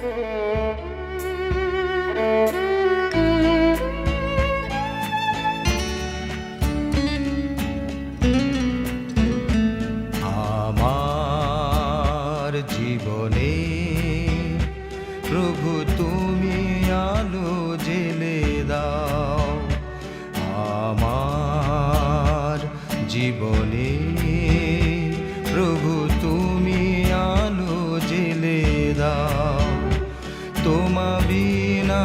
আমার জীবনে তুমি আলো জেলে দাও। আমার জীবনে প্রভু তুমি আলো জেলে দাও। তোমা বিনা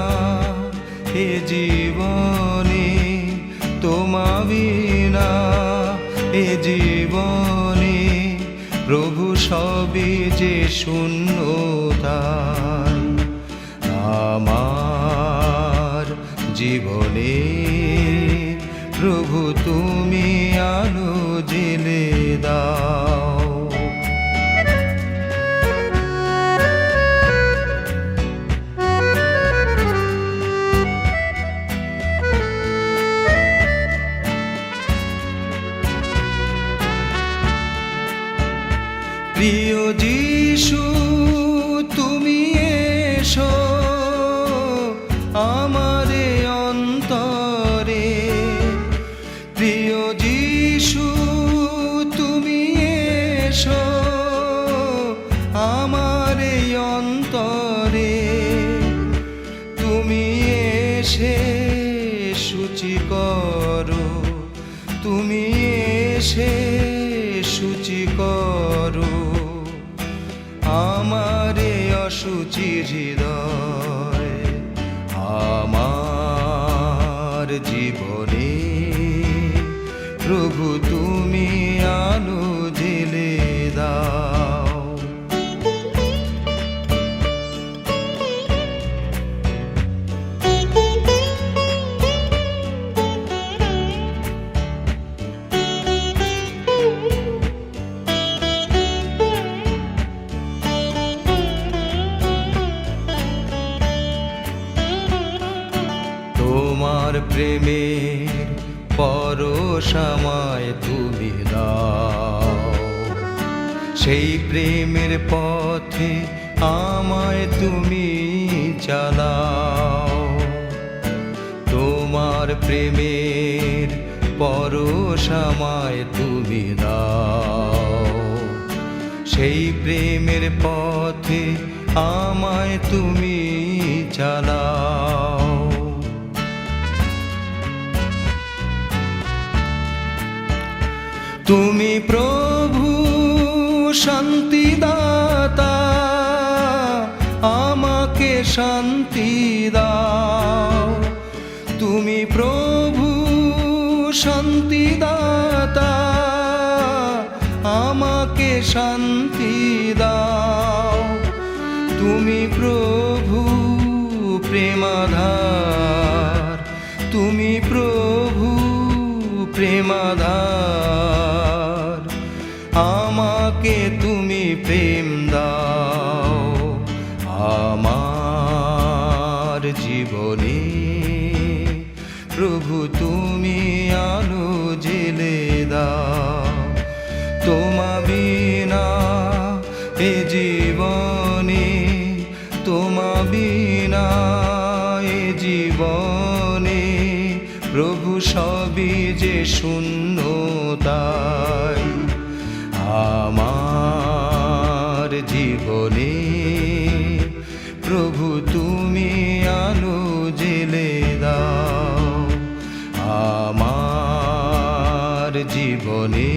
হে জীবনে তোমা বিনা হে জীবনে প্রভু সবে যে শূন্যতাই প্রিয় যিশু, তুমি এসো আমারে অন্তরে। প্রিয় যিশু, তুমি এসো আমারে অন্তরে। তুমি এসে সূচি করো, তুমি এসে অসুচি হৃদয়। আমার জীবনে প্রভু তোমার প্রেমের পরশামায় তুমি দাও। সেই প্রেমের পথে আমায় তুমি চালাও। তোমার প্রেমের পরশামায় তুমি দাও। সেই প্রেমের পথে আমায় তুমি চালাও। তুমি প্রভু শান্তিদাতা, আমাকে শান্তি দাও। তুমি প্রভু শান্তিদাতা, আমাকে শান্তি দাও। তুমি প্রভু প্রেমাধার, তুমি প্রভু প্রেমাধার। প্রেম দাও আমার জীবনে। প্রভু, তুমি আলো জেলে দাও। তোমা বিনা এ জীবনে, তোমা বিনা এ জীবনে। প্রভু, সবই যে শূন্যতাই, আমার তুমি আলো জেলে দাও। আমার জীবনে